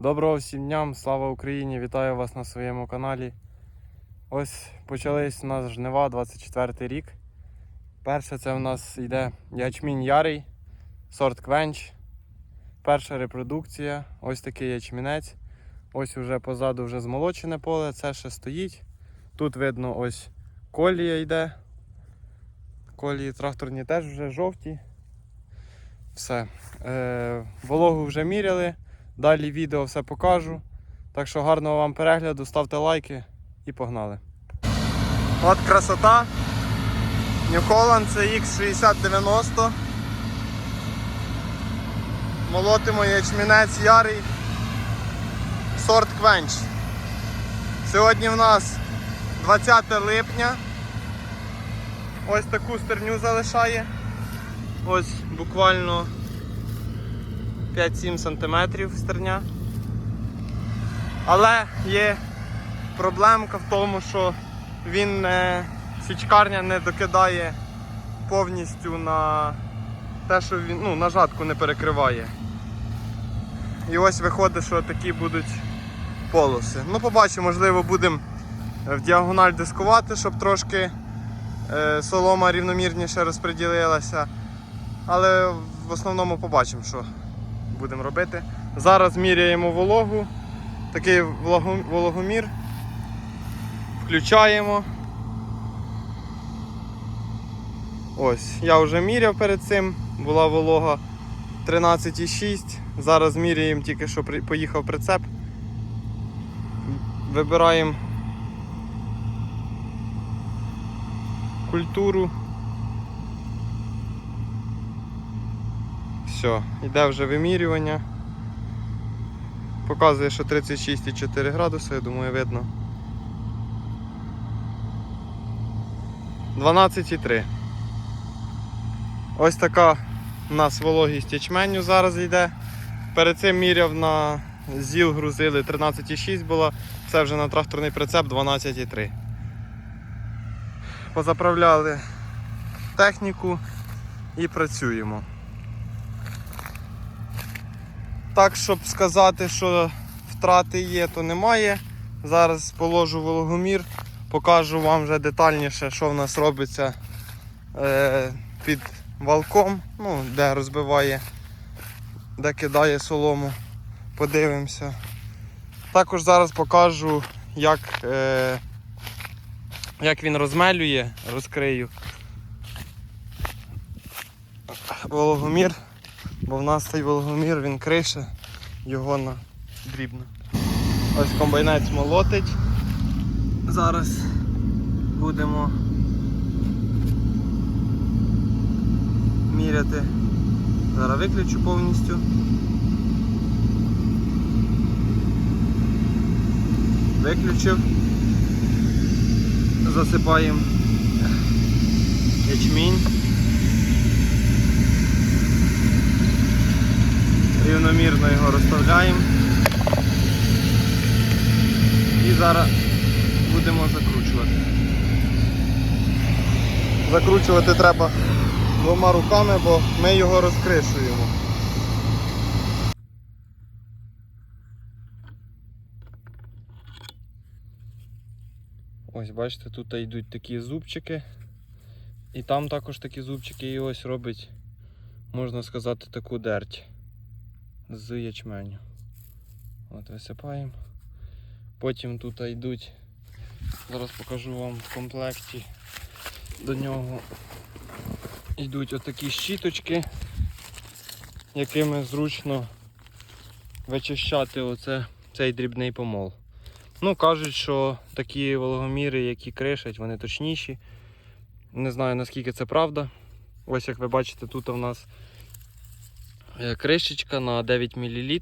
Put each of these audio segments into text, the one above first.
Доброго всім дням, слава Україні! Вітаю вас на своєму каналі. Ось почались у нас жнива 24 рік. Перше це в нас йде ячмінь ярий, сорт квенч. Перша репродукція. Ось такий ячмінець. Ось уже позаду вже змолочене поле, це ще стоїть. Тут видно ось колія йде. Колії тракторні теж вже жовті. Все. Е, вологу вже міряли. Далі відео все покажу. Так що гарного вам перегляду, ставте лайки і погнали. От красота. New Holland CX6090. Молотимо ячмінець ярий. Сорт квенч. Сьогодні в нас 20 липня. Ось таку стерню залишає. Ось буквально 5-7 см стерня. Але є проблемка в тому, що він не, січкарня не докидає повністю на те, що він ну, на жатку не перекриває. І ось виходить, що такі будуть полоси. Ну, побачимо, можливо, будемо в діагональ дискувати, щоб трошки е, солома рівномірніше розподілилася. Але в основному побачимо, що будемо робити. Зараз міряємо вологу. Такий вологомір. Включаємо. Ось, я вже міряв перед цим, була волога 13,6. Зараз міряємо тільки що поїхав прицеп. Вибираємо культуру. Все, йде вже вимірювання. Показує, що 36,4 градуси, я думаю, видно. 12,3. Ось така у нас вологість ячменю зараз йде. Перед цим міряв на ЗІЛ грузили 13,6 була, це вже на тракторний прицеп 12,3. Позаправляли техніку і працюємо. Так, щоб сказати, що втрати є, то немає. Зараз положу вологомір, покажу вам вже детальніше, що в нас робиться е, під валком, ну, де розбиває, де кидає солому. Подивимося. Також зараз покажу, як, е, як він розмелює, розкрию вологомір. Бо в нас цей вологомір він крише його на дрібно. Ось комбайнець молотить. Зараз будемо міряти. Зараз виключу повністю. Виключив. Засипаємо ячмінь. Рівномірно його розставляємо. І зараз будемо закручувати. Закручувати треба двома руками, бо ми його розкришуємо. Ось бачите, тут йдуть такі зубчики. І там також такі зубчики, і ось робить, можна сказати, таку дерть з ячменю. От висипаємо. Потім тут йдуть, зараз покажу вам в комплекті до нього йдуть отакі щіточки, якими зручно вичищати оце, цей дрібний помол. Ну, кажуть, що такі вологоміри, які кришать, вони точніші. Не знаю наскільки це правда. Ось як ви бачите, тут у нас кришечка на 9 мл.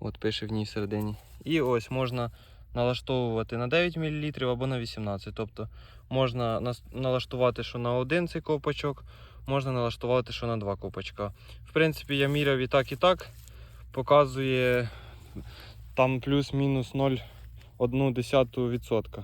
От пише в ній всередині. І ось можна налаштовувати на 9 мл або на 18 Тобто можна налаштувати, що на один цей ковпачок, можна налаштувати, що на два ковпачка. В принципі, я міряв і так, і так. Показує там плюс-мінус 0,1%.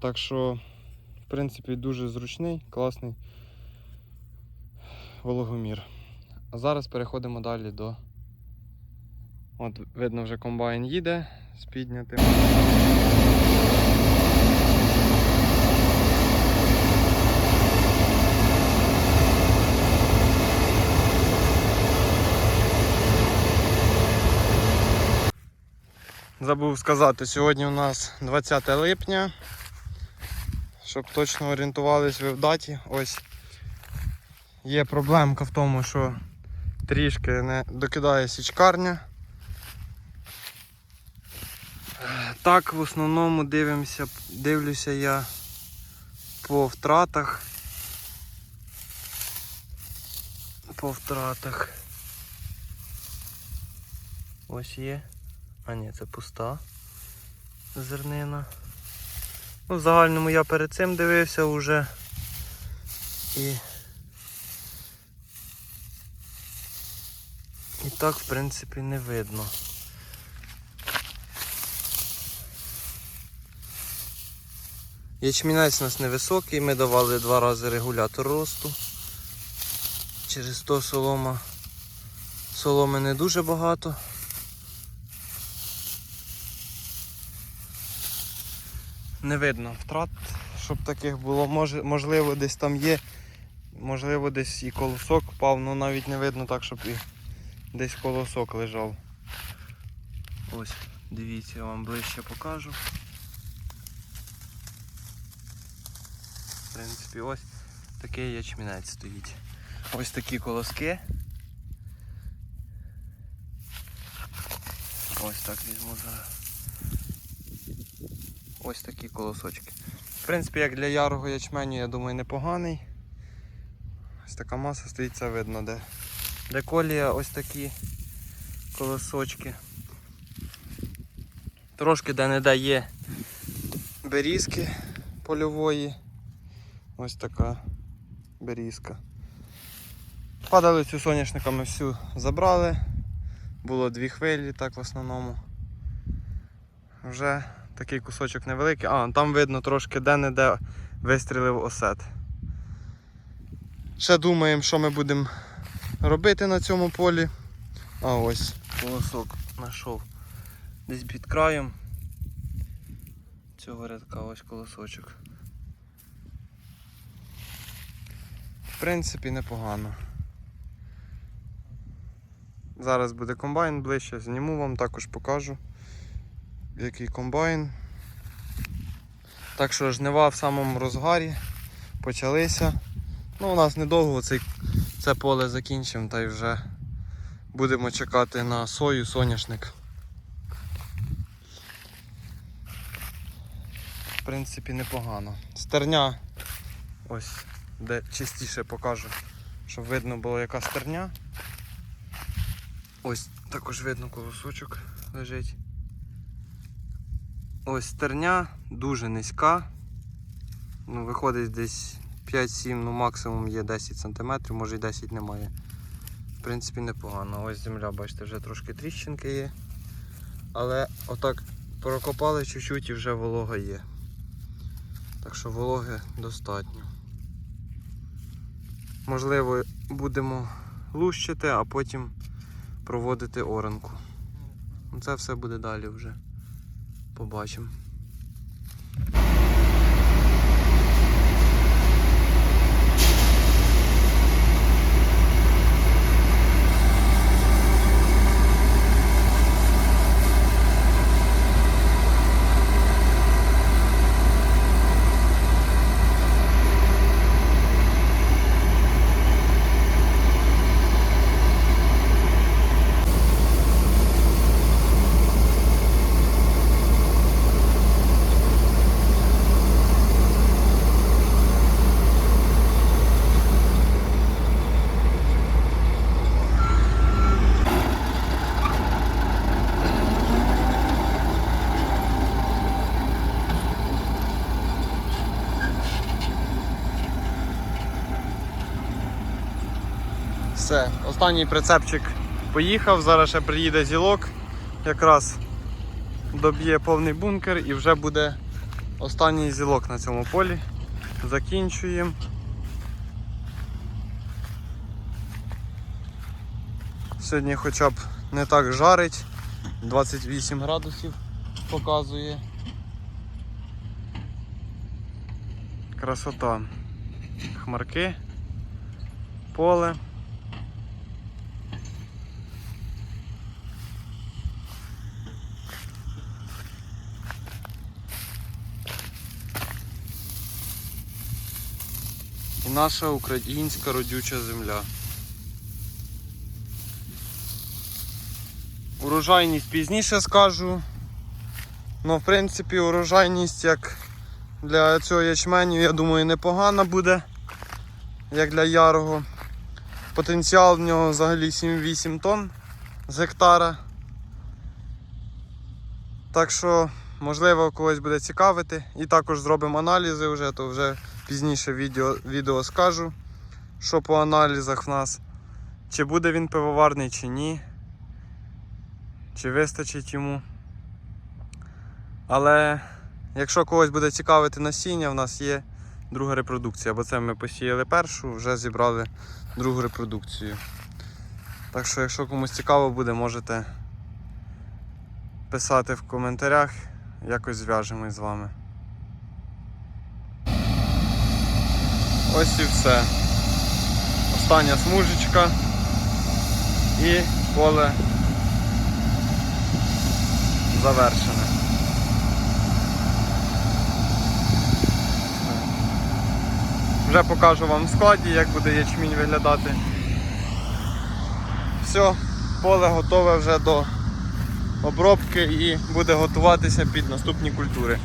Так що, в принципі, дуже зручний, класний вологомір. А зараз переходимо далі до От видно вже комбайн їде з піднятим. Забув сказати, сьогодні у нас 20 липня. Щоб точно орієнтувались ви в даті. Ось є проблемка в тому, що трішки не докидає січкарня. Так, в основному дивимося, дивлюся я по втратах. По втратах. Ось є. А ні, це пуста зернина. Ну, в загальному я перед цим дивився вже. І. так, в принципі, не видно. Ячмінець у нас невисокий, ми давали два рази регулятор росту. Через то солома. Соломи не дуже багато. Не видно втрат, щоб таких було. Можливо, десь там є. Можливо, десь і колосок впав, але навіть не видно так, щоб і десь колосок лежав. Ось, дивіться, я вам ближче покажу. В принципі, ось такий ячмінець стоїть. Ось такі колоски. Ось так візьму зараз. Ось такі колосочки. В принципі, як для ярого ячменю, я думаю, непоганий. Ось така маса стоїть, це видно, де. Де колія ось такі колосочки. Трошки де-не-де є берізки польової. Ось така берізка. Падалицю соняшника ми всю забрали. Було дві хвилі, так в основному. Вже такий кусочок невеликий. А, там видно трошки де-не-де вистрілив осет. Ще думаємо, що ми будемо робити на цьому полі. А ось колосок знайшов десь під краєм. Цього рядка ось колосочок. В принципі, непогано. Зараз буде комбайн ближче, зніму вам, також покажу який комбайн. Так що жнива в самому розгарі почалися. Ну, у нас недовго цей, це поле закінчимо та й вже будемо чекати на сою, соняшник. В принципі, непогано. Стерня, ось де чистіше покажу, щоб видно було яка стерня. Ось також видно колосочок лежить. Ось стерня дуже низька. Ну, виходить десь 5-7, ну максимум є 10 см, може і 10 немає. В принципі, непогано. Ось земля, бачите, вже трошки тріщинки є. Але отак прокопали чуть-чуть і вже волога є. Так що вологи достатньо. Можливо, будемо лущити, а потім проводити оранку. Ну, Це все буде далі вже. Побачимо. Все, останній прицепчик поїхав, зараз ще приїде зілок, якраз доб'є повний бункер і вже буде останній зілок на цьому полі. Закінчуємо. Сьогодні хоча б не так жарить, 28 градусів показує. Красота. Хмарки, поле. Наша українська родюча земля. Урожайність пізніше скажу. Ну, в принципі, урожайність як для цього ячменю, я думаю, непогана буде, як для ярого. Потенціал в нього взагалі 7-8 тонн з гектара. Так що, можливо, когось буде цікавити. І також зробимо аналізи вже, то вже пізніше відео, відео скажу, що по аналізах в нас. Чи буде він пивоварний, чи ні. Чи вистачить йому. Але якщо когось буде цікавити насіння, в нас є друга репродукція, бо це ми посіяли першу, вже зібрали другу репродукцію. Так що, якщо комусь цікаво буде, можете писати в коментарях, якось зв'яжемось з вами. Ось і все. Остання смужечка і поле завершене. Вже покажу вам в складі, як буде ячмінь виглядати. Все, поле готове вже до обробки і буде готуватися під наступні культури.